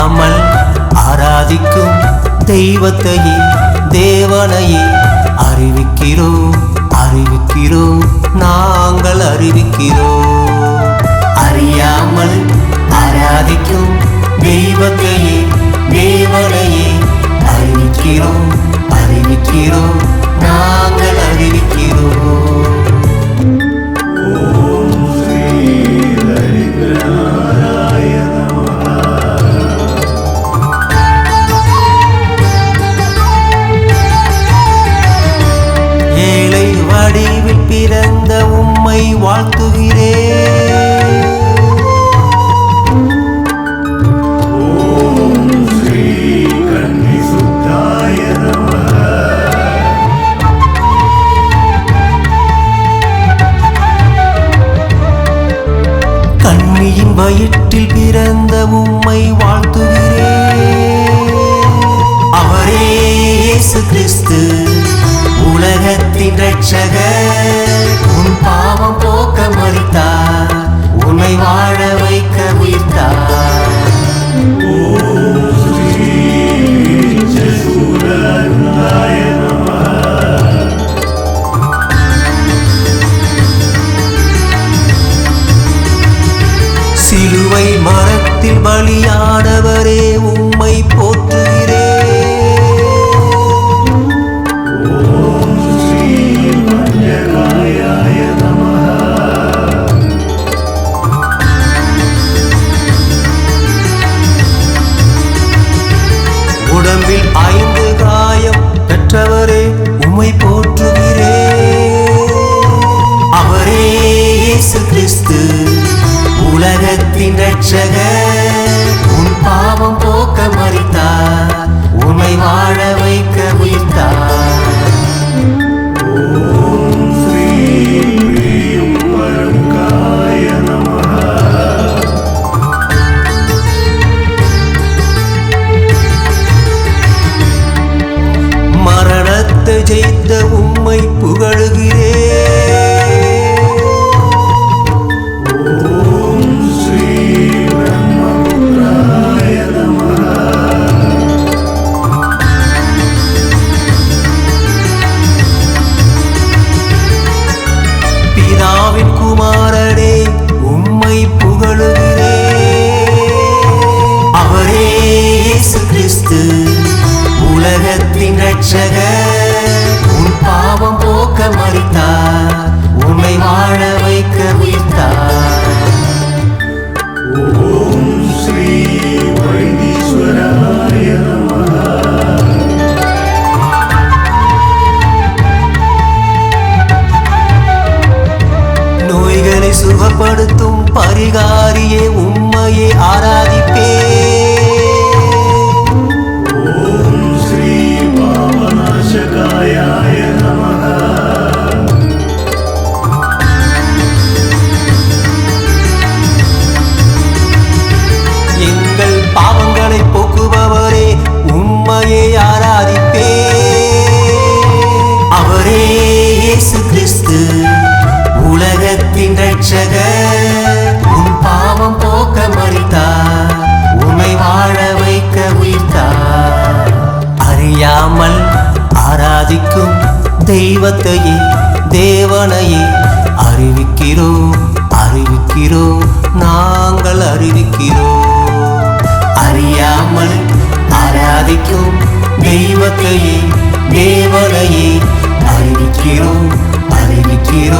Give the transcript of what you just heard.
இல்லாமல் ஆராதிக்கும் தெய்வத்தையே தேவனையே அறிவிக்கிறோம் அறிவிக்கிறோம் நாங்கள் அறிவிக்கிறோம். அறியாமல் ஆராதிக்கும் தெய்வத்தையே தேவனையே அறிவிக்கிறோம் அறிவிக்கிறோம் நாங்கள் கண்ணியின் வயிற்றில் பிறந்த உம்மை வாழ்த்துகிறே. அவரே கிறிஸ்து உலகத்தின் ரட்சகர் பலியானவரே உம்மை போற்றுகிறே. உடம்பில் ஐந்து காயம் பெற்றவரே உம்மை போற்றுகிறே. அவரே கிறிஸ்து உலகத்தின் ரட்சகர் வாழ உலகத்தின் ரட்சகர் உன் பாவம் போக்க மறித்தார். உன்னை வாழ வைக்க உயிர்த்தார் ஓம் ஸ்ரீ நோய்களை சுகப்படுத்தும் பரிகாரியே உண்மையை ஆராதி ரட்சக உன் பாவம் போக்க மறித்தா உமை வாழ வைக்க உயிர்த்தா அறியாமல் ஆராதிக்கும் தெய்வத்தையே தேவனையே அறிவிக்கிறோம் அறிவிக்கிறோம் நாங்கள் அறிவிக்கிறோம். அறியாமல் ஆராதிக்கும் தெய்வத்தையே தேவனையே அறிவிக்கிறோம் அறிவிக்கிறோம்.